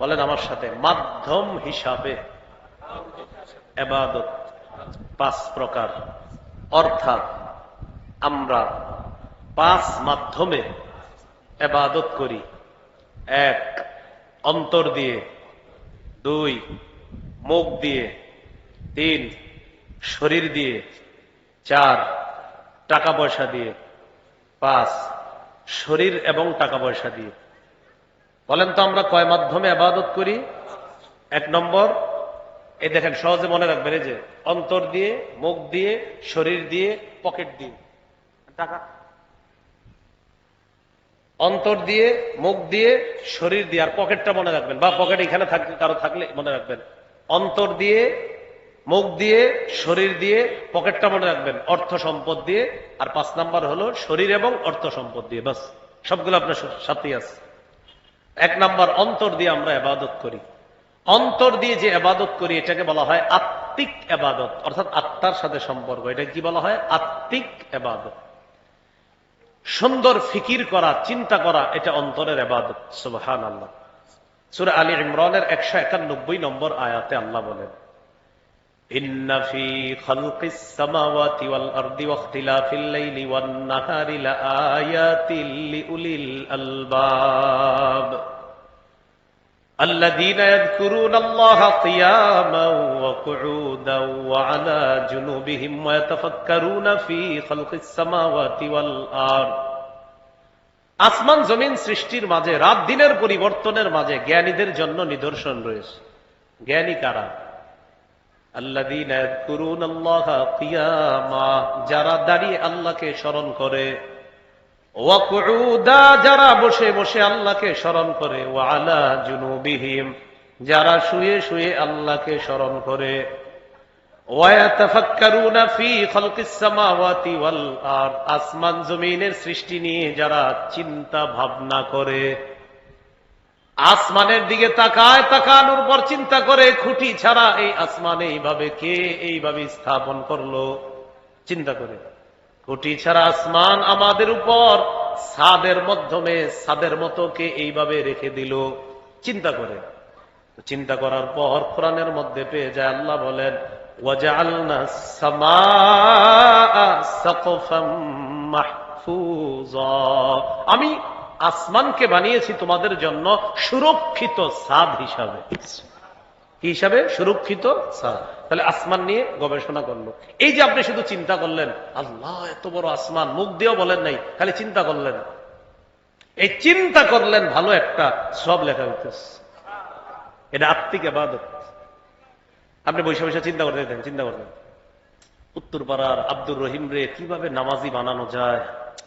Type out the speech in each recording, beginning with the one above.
বলেন আমার সাথে, মাধ্যম হিসাবে এবাদত পাঁচ প্রকার। অর্থাৎ আমরা পাঁচ মাধ্যমে এবাদত করি। এক, অন্তর দিয়ে। দুই, মুখ দিয়ে। তিন, শরীর দিয়ে। চার, টাকা পয়সা দিয়ে। পাঁচ, শরীর এবং টাকা পয়সা দিয়ে। বলেন তো আমরা কয় মাধ্যমে আবাদত করি? এক নম্বর এই দেখেন, সহজে মনে রাখবেন, এই যে অন্তর দিয়ে, মুখ দিয়ে, শরীর দিয়ে, পকেট দিয়ে। টাকা। অন্তর দিয়ে, মুখ দিয়ে, শরীর দিয়ে, আর পকেটটা মনে রাখবেন, বা পকেট এখানে থাকলে, কারও থাকলে মনে রাখবেন। অন্তর দিয়ে, মুখ দিয়ে, শরীর দিয়ে, পকেটটা মনে রাখবেন, অর্থ সম্পদ দিয়ে। আর পাঁচ নাম্বার হলো, শরীর এবং অর্থ সম্পদ দিয়ে, বাস। সবগুলো আপনার সাথেই আছে। এক নাম্বার অন্তর দিয়ে আমরা এবাদত করি। অন্তর দিয়ে যে এবাদত করি, এটাকে বলা হয় আত্মিক এবাদত, অর্থাৎ আত্মার সাথে সম্পর্ক। এটা কি বলা হয়? আত্মিক এবাদত। সুন্দর ফিকির করা, চিন্তা করা, এটা অন্তরের এবাদত। সুবহান আল্লাহ সুরা আলী ইমরানের একশো একানব্বই নম্বর আয়াতে আল্লাহ বলেন إن الذين يذكرون الله قياما وقعودا وعلى جنوبهم ويتفكرون في خلق السماوات والأرض আসমান জমিন সৃষ্টির মাঝে রাত দিনের পরিবর্তনের মাঝে জ্ঞানীদের জন্য নিদর্শন রয়েছে জ্ঞানী কারা আল্লাযীনা ইয়াযকুরুনাল্লাহা কিয়ামা যারা দাঁড়িয়ে আল্লাহকে স্মরণ করে ওয়া কুউদা যারা বসে বসে আল্লাহকে স্মরণ করে, ওয়া আলা জুনুবিহিম, যারা শুয়ে শুয়ে আল্লাহকে স্মরণ করে। আসমান জমিনের সৃষ্টি নিয়ে যারা চিন্তা ভাবনা করে। আসমানের দিকে তাকায়, তাকানোর পর চিন্তা করে, খুঁটি ছাড়া এই আসমানে এইভাবে কে এইভাবে স্থাপন করল? চিন্তা করে। কোটি ছাড়া আসমান আমাদের উপর। সাদের মাধ্যমে সাদের মতো কে এইভাবে রেখে দিল। চিন্তা করে। চিন্তা করার পর কোরআনের মধ্যে পেয়ে যায় আল্লাহ বলেন আমি আসমানকে বানিয়েছি তোমাদের জন্য সুরক্ষিত সাদ হিসাবে। কি হিসাবে সুরক্ষিত। তাহলে আসমান নিয়ে গবেষণা করল। এই যে আপনি শুধু চিন্তা করলেন আল্লাহ এত বড় আসমান মুখ দিয়েও বলেন নাই খালি চিন্তা করলেন। এই চিন্তা করলেন ভালো একটা সব লেখা হইতেছে। এটা আত্মিক আবাদত। আপনি বৈশা বৈশা চিন্তা করতে দেন চিন্তা করতেন উত্তর পাড়ার আব্দুর রহিম রে কীভাবে নামাজি বানানো যায়?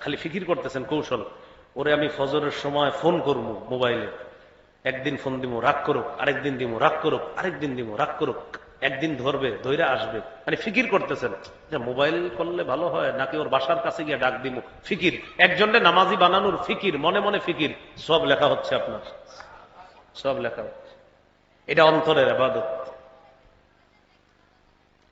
খালি ফিকির করতেছেন কৌশল। ওরে আমি ফজরের সময় ফোন করব মোবাইলে। একদিন ফোন দিব রাগ করুক, আরেকদিন দিব রাগ করুক, আরেকদিন দিব রাগ করুক। একদিন ধরবে ধৈরা আসবে। মানে ফিকির করতেছেন। যে মোবাইল করলে ভালো হয়, নাকি ওর বাসার কাছে গিয়ে ডাক দিব ফিকির। একজনকে নামাজি বানানোর ফিকির, মনে মনে ফিকির। সব লেখা হচ্ছে আপনার। সব লেখা হচ্ছে। এটা অন্তরের আবাদত।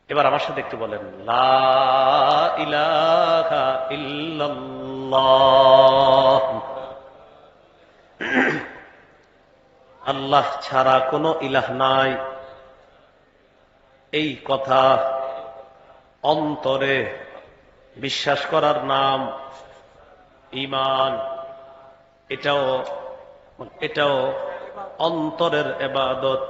এবার আমার সাথে একটু বলেন, লা ইলাহা ইল্লাল্লাহ। আল্লাহ ছাড়া কোনো ইলাহ নাই। এই কথা অন্তরে বিশ্বাস করার নাম ইমান এটাও এটাও অন্তরের এবাদত।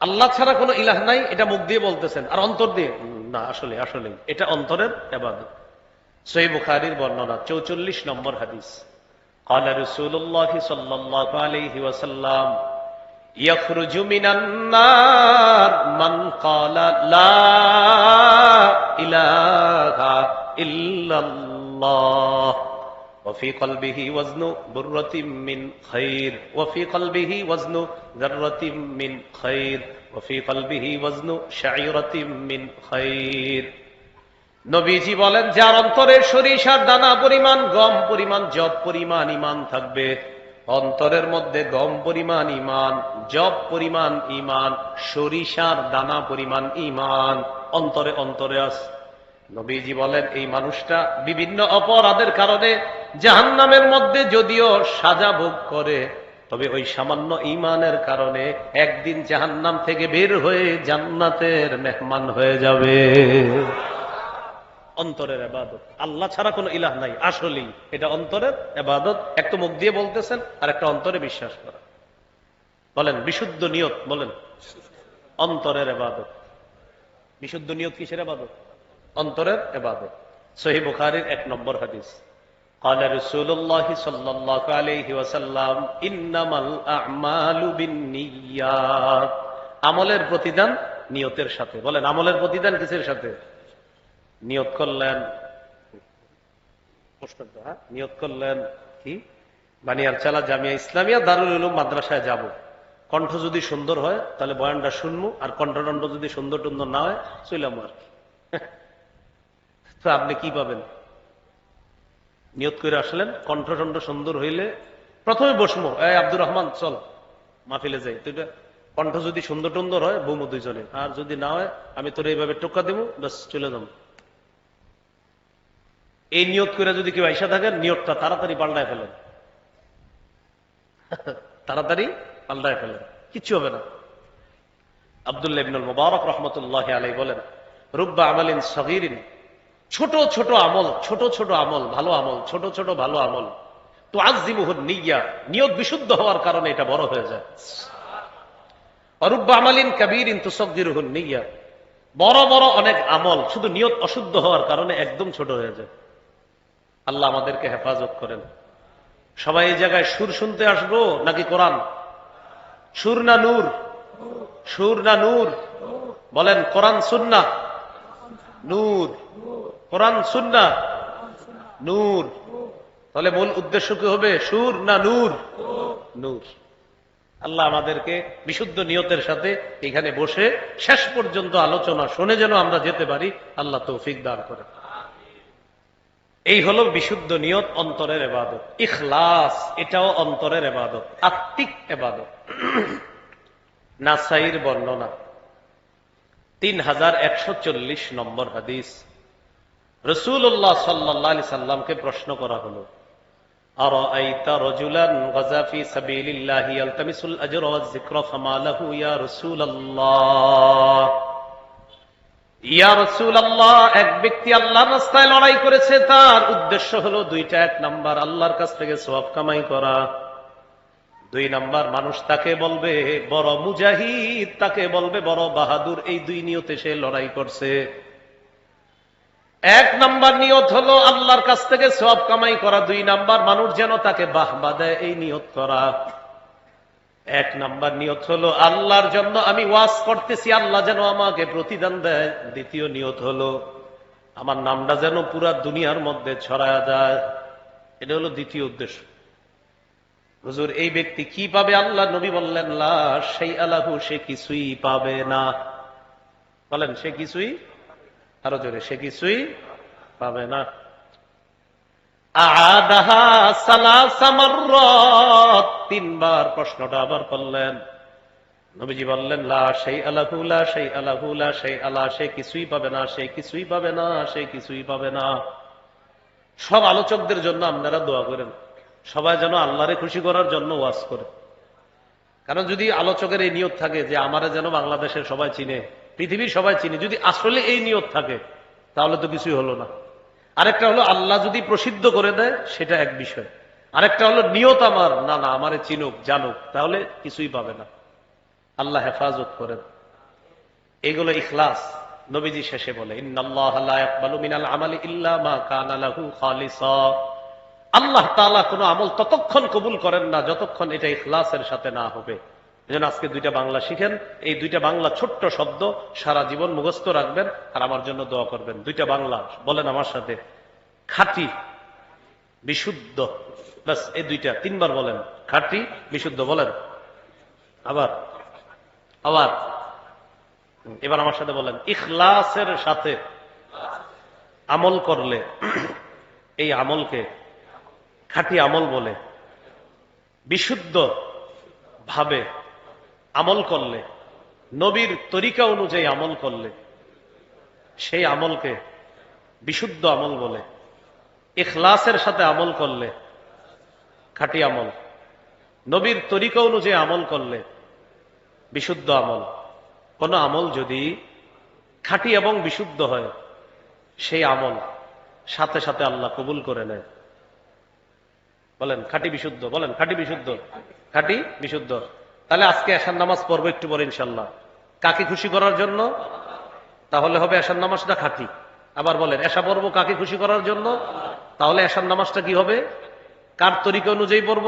আল্লাহ ছাড়া কোনো ইলাহ নাই, এটা মুখ দিয়ে বলতেছেন। আর অন্তর দিয়ে, না, আসলে আসলে এটা অন্তরের এবাদত। সই বুখারির বর্ণনা, চৌচল্লিশ নম্বর হাদিস। قال رسول الله صلى الله عليه وسلم يخرج من النار من قال لا إله إلا الله. وفي قلبه وزن برة من خير وفي قلبه وزن ذرة من خير وفي قلبه وزن شعيرة من خير. নবীজি বলেন, যার অন্তরে সরিষার দানা পরিমাণ, গম পরিমাণ জব পরিমাণ ইমান থাকবে। অন্তরের মধ্যে গম পরিমাণ ইমান জব পরিমাণ ইমান সরিষার দানা পরিমাণ ইমান অন্তরে অন্তরে আছে নবীজি বলেন, এই মানুষটা বিভিন্ন অপরাধের কারণে জাহান্নামের মধ্যে যদিও সাজা ভোগ করে, তবে ওই সামান্য ইমানের কারণে একদিন জাহান্নাম থেকে বের হয়ে জান্নাতের মেহমান হয়ে যাবে। অন্তরের এবাদত আল্লাহ ছাড়া কোনো ইলাহ নাই আসলেই এটা অন্তরের এবাদত এক তো মুখ দিয়ে বলতেছেন আর একটা অন্তরে বিশ্বাস করা বলেন বিশুদ্ধ নিয়ত বলেন অন্তরের এবাদত বিশুদ্ধ নিয়ত কিসের এবাদত অন্তরের এবাদত সহি বুখারির এক নম্বর হাদিস قال رسول الله صلى الله عليه وسلم انما الاعمال بالنيات আমলের প্রতিদান নিয়তের সাথে বলেন আমলের প্রতিদান কিসের সাথে নিয়ত করলেন। হ্যাঁ? করলেন কি? বানিয়ার চালা জামিয়া ইসলামিয়া দারুল উলুম মাদ্রাসায় যাব। কণ্ঠ যদি সুন্দর হয় তাহলে বয়ানটা শুনব আর কণ্ঠদণ্ড যদি সুন্দর টুন্দর না হয় চইলাম আর কি। তো আপনি কি পাবেন? নিয়ত করে আসলেন কণ্ঠটণ্ড সুন্দর হইলে প্রথমে বসবো। এই আব্দুর রহমান চল মাহফিলে যাই। তো এটা কণ্ঠ যদি সুন্দর টুন্দর হয় বৌমো দুইজনে। আর যদি না হয় আমি তোর এইভাবে টোকা দেবো বাস চলে যাব। এই নিয়ত করে যদি কেউ আইসা থাকেন, নিয়তটা তাড়াতাড়ি পাল্টায় ফেলেন। তাড়াতাড়ি পাল্টায় ফেলেন। কিচ্ছু হবে না। আবদুল্লাহ ইবনুল মুবারক রহমতুল্লাহ আলাই বলেন, রুব্বা আমালিন সগিরিন। ছোট ছোট আমল, ছোট ছোট আমল, ভালো আমল, ছোট ছোট ভালো আমল। তো আজিমুহুর নিয়া নিয়ত বিশুদ্ধ হওয়ার কারণে এটা বড় হয়ে যায়। অরুব্বা আমালিন কাবিরিন তুসগিরুহুন নিয়া বড় বড় অনেক আমল, শুধু নিয়ত অশুদ্ধ হওয়ার কারণে একদম ছোট হয়ে যায়। আল্লাহ আমাদেরকে হেফাজত করেন। সবাই এই জায়গায় সুর শুনতে আসব নাকি কোরআন? সুর না নূর? সুর না নূর? বলেন, কোরআন সুন্না? নূর। কোরআন সুন্না? নূর। তাহলে মূল উদ্দেশ্য কি হবে? সুর না নূর? নূর। আল্লাহ আমাদেরকে বিশুদ্ধ নিয়তের সাথে এখানে বসে শেষ পর্যন্ত আলোচনা শুনে যেন আমরা যেতে পারি, আল্লাহ তৌফিক দান করেন। এই হলো বিশুদ্ধ নিয়ত অন্তরের এবাদত। ইখলাস, এটাও অন্তরের এবাদত। আত্মিক এবাদত। নাসাইর বর্ণনা। তিন হাজার একশো চল্লিশ নম্বর হাদিস। রসুল্লাহ সাল্লি সাল্লামকে প্রশ্ন করা হল আর এক ব্যক্তি আল্লাহর রাস্তায় লড়াই করেছে, তার উদ্দেশ্য হলো দুইটা, এক নাম্বার আল্লাহর কাছ থেকে সব কামাই করা। দুই নাম্বার মানুষ তাকে বলবে, বড় মুজাহিদ, তাকে বলবে বড় বাহাদুর, এই দুই নিয়তে সে লড়াই করছে। এক নাম্বার নিয়ত হলো আল্লাহর কাছ থেকে সব কামাই করা, দুই নাম্বার মানুষ যেন তাকে বাহবা দেয়, এই নিয়ত করা। এক নাম্বার নিয়ত হলো আল্লাহর জন্য আমি ওয়াজ করতেছি, আল্লাহ যেন আমাকে প্রতিদান দেয়। দ্বিতীয় নিয়ত হলো আমার নামটা যেন পুরা দুনিয়ার মধ্যে ছড়ায়া যায়। এটা হলো দ্বিতীয় উদ্দেশ্য। হুজুর, এই ব্যক্তি কি পাবে আল্লাহ? নবী বললেন সেই আলাহু সে কিছুই পাবে না। বলেন, সে কিছুই? আরও জোরে, সে কিছুই পাবে না। তিনবার প্রশ্নটা আবার করলেন। নবীজি বললেন, লা সেই আলাহুলা সেই আলাহুলা সেই আলা সে কিছুই পাবে না, সে কিছুই পাবে না, সে কিছুই পাবে না। সব আলোচকদের জন্য আপনারা দোয়া করেন। সবাই যেন আল্লাহরে খুশি করার জন্য ওয়াজ করে। কারণ যদি আলোচকের এই নিয়ত থাকে যে আমারে যেন বাংলাদেশের সবাই চিনে, পৃথিবীর সবাই চিনে, যদি আসলে এই নিয়ত থাকে, তাহলে তো কিছুই হলো না। আরেকটা হলো আল্লাহ যদি প্রসিদ্ধ করে দেয়, সেটা এক বিষয়। আরেকটা হলো নিয়ত আমার, না না, আমারে চিনুক, জানুক, তাহলে কিছুই পাবে না। আল্লাহ হেফাজত করেন। এগুলো ইখলাস, নবীজি শেষে বলে আল্লাহ তাআলা কোনো আমল ততক্ষণ কবুল করেন না, যতক্ষণ এটা ইখলাসের সাথে না হবে। এজন্য আজকে দুইটা বাংলা শিখেন। এই দুইটা বাংলা ছোট্ট শব্দ সারা জীবন মুখস্থ রাখবেন আর আমার জন্য দোয়া করবেন। দুইটা বাংলা, বলেন আমার সাথে, খাঁটি, বিশুদ্ধ। ব্যাস, এই দুইটা, তিনবার বলেন, খাঁটি, বিশুদ্ধ, বলেন। আবার আবার, এবার আমার সাথে বলেন, ইখলাসের সাথে আমল করলে, এই আমলকে খাঁটি আমল বলে, বিশুদ্ধ ভাবে আমল করলে, নবীর তরিকা অনুযায়ী আমল করলে, সেই আমলকে বিশুদ্ধ আমল বলে, ইখলাসের সাথে আমল করলে খাঁটি আমল, নবীর তরিকা অনুযায়ী আমল করলে বিশুদ্ধ আমল। কোন আমল যদি খাঁটি এবং বিশুদ্ধ হয়, সেই আমল সাথে সাথে আল্লাহ কবুল করে নেয়। বলেন, খাঁটি বিশুদ্ধ, বলেন, খাঁটি বিশুদ্ধ খাঁটি বিশুদ্ধ। তাহলে আজকে এসার নামাজ পড়ব একটু পরে ইনশাল্লাহ কাকে খুশি করার জন্য? তাহলে হবে এসার নামাজটা খাঁটি। আবার বলেন এসা পড়ব কাকে খুশি করার জন্য? তাহলে এসার নামাজটা কি হবে? কার তরিকা অনুযায়ী পড়ব?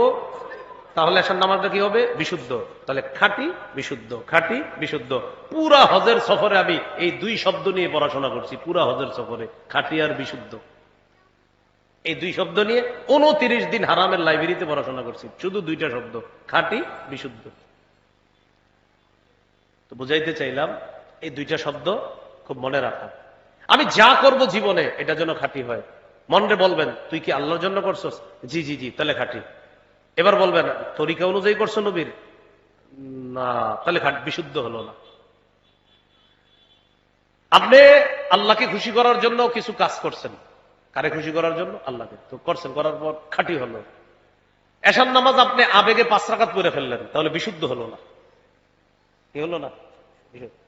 তাহলে এসার নামাজটা কি হবে? বিশুদ্ধ। তাহলে খাঁটি, বিশুদ্ধ খাঁটি, বিশুদ্ধ। পুরা হজের সফরে আমি এই দুই শব্দ নিয়ে পড়াশোনা করছি, পুরা হজের সফরে, খাঁটি আর বিশুদ্ধ। এই দুই শব্দ নিয়ে উনত্রিশ দিন হারামের লাইব্রেরিতে পড়াশোনা করছি, শুধু দুইটা শব্দ, খাঁটি, বিশুদ্ধ। তো বুঝাইতে চাইলাম, এই দুইটা শব্দ খুব মনে রাখা। আমি যা করব জীবনে, এটা যেন খাঁটি হয়। মনরে বলবেন, তুই কি আল্লাহর জন্য করছস? জি জি জি, তাহলে খাঁটি। এবার বলবেন, তরিকা অনুযায়ী করছ নবীর? না, তাহলে খাট, বিশুদ্ধ হলো না। আপনি আল্লাহকে খুশি করার জন্য কিছু কাজ করছেন। কারে খুশি করার জন্য? আল্লাহকে। তো করছেন, করার পর খাঁটি হলো। এসার নামাজ আপনি আবেগে পাঁচ রাকাত করে ফেললেন, তাহলে বিশুদ্ধ হলো না। কি হলো না।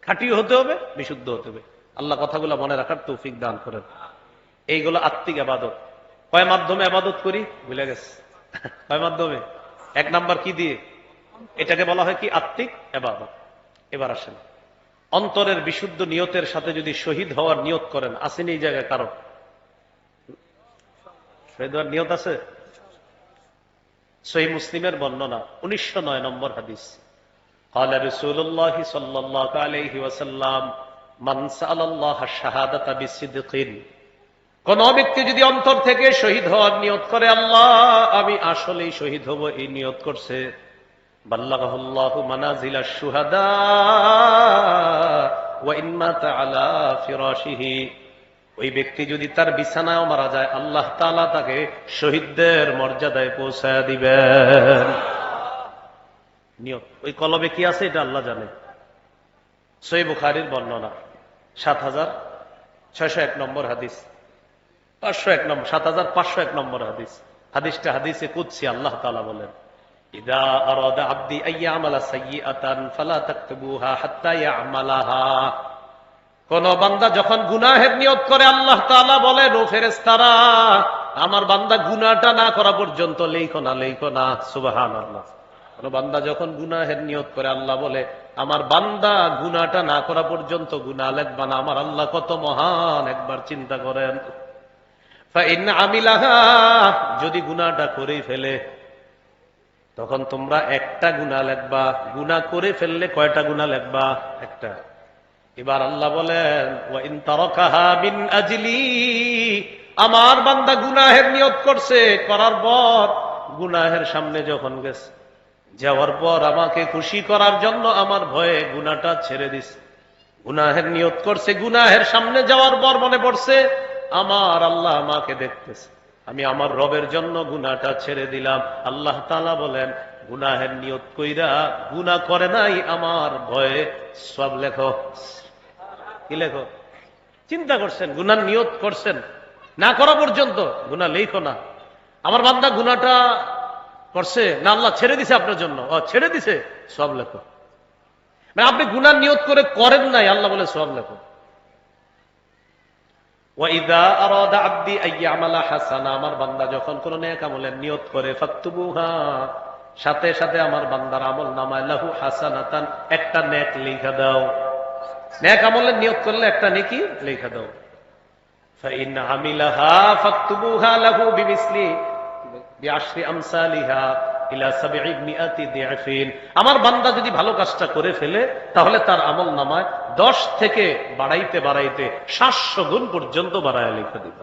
খাঁটি হতে হবে বিশুদ্ধ হতে হবে। আল্লাহ কথাগুলো মনে রাখার তৌফিক দান করেন। এইগুলো আত্মিক আবাদত। কয় মাধ্যমে আবাদত করি? ভুলে গেছে। কয় মাধ্যমে? এক নাম্বার কি দিয়ে? এটাকে বলা হয় কি? আত্মিক আবাদত। এবার আসেন। অন্তরের বিশুদ্ধ নিয়তের সাথে যদি শহীদ হওয়ার নিয়ত করেন, আসেনি এই জায়গায় কারও? শহীদ হওয়ার নিয়ত আছে? সহি মুসলিমের বর্ণনা, উনিশশো নয় নম্বর হাদিস। قال رسول الله صلى الله عليه وسلم من سأل الله الشهادة بصدق কোন ব্যক্তি যদি অন্তর থেকে শহীদ হওয়ার নিয়ত করে আল্লাহ আমি আসলেই শহীদ হব এই নিয়ত করছে বাল্লাগাহুল্লাহু মানাজিলা শুহাদা ওয়া ইন মাতা আলা ফিরাশিহি ওই ব্যক্তি যদি তার বিছানায় মারা যায় আল্লাহ তাআলা তাকে শহীদদের মর্যাদায় পৌঁছায় দিবেন নিয়ত। ওই কলবে কি আছে এটা আল্লাহ জানে। সই বুখারির বর্ণনা। সাত হাজার ছয়শো এক নম্বর হাদিস। পাঁচশো এক নম্বর, সাত হাজার পাঁচশো এক নম্বর হাদিস। হাদিসটা হাদিসে কুদছি আল্লাহ তালা বলেন কোন বান্দা যখন গুনাহের নিয়ত করে, আল্লাহ তাআলা বলে নো ফেরেশতারা, আমার বান্দা গুনাহটা না করা পর্যন্ত লেখো না লেখো না। সুবহানাল্লাহ। কোন বান্দা যখন গুনাহের নিয়ত করে, আল্লাহ বলে, আমার বান্দা গুনাটা না করা পর্যন্ত গুনাহ লেখবা না। আমার আল্লাহ কত মহান, একবার চিন্তা করেন। যদি গুনাহটা করেই ফেলে, তখন তোমরা একটা গুণা লেখবা। গুণা করে ফেললে কয়টা গুণা লেখবা? একটা। এবার আল্লাহ বলেন আমার বান্দা গুনাহের নিয়ত করছে। করার পর গুনাহের সামনে যখন গেছে যাওয়ার পর আমাকে খুশি করার জন্য আমার ভয়ে গুনাটা ছেড়ে দিস গুনাহের নিয়ত করছে, গুনাহের সামনে যাওয়ার পর মনে পড়ছে, আমার আল্লাহ আমাকে দেখতেছে। আমি আমার রবের জন্য গুনাটা ছেড়ে দিলাম। আল্লাহ তালা বলেন, গুনাহের নিয়ত কইরা গুনা করে নাই, আমার ভয়ে সব লেখো। কি লেখো? চিন্তা করছেন গুনার নিয়ত করছেন? না করা পর্যন্ত গুনা লেখো না। আমার বান্দা গুনাটা করছে না আল্লাহ ছেড়ে দিছে আপনার জন্য? ছেড়ে দিছে? সব লেখো। মানে আপনি গুনার নিয়ত করে করেন নাই, আল্লাহ বলে সব লেখো। আমল নামায়, লাহু একটা নেক লিখা দাও। লাহু বিমিসলি আমার বান্দা যদি ভালো কাজটা করে ফেলে, তাহলে তার আমল নামায় দশ থেকে বাড়াইতে বাড়াইতে সাতশো গুণ পর্যন্ত বাড়ায় লিখে দিতে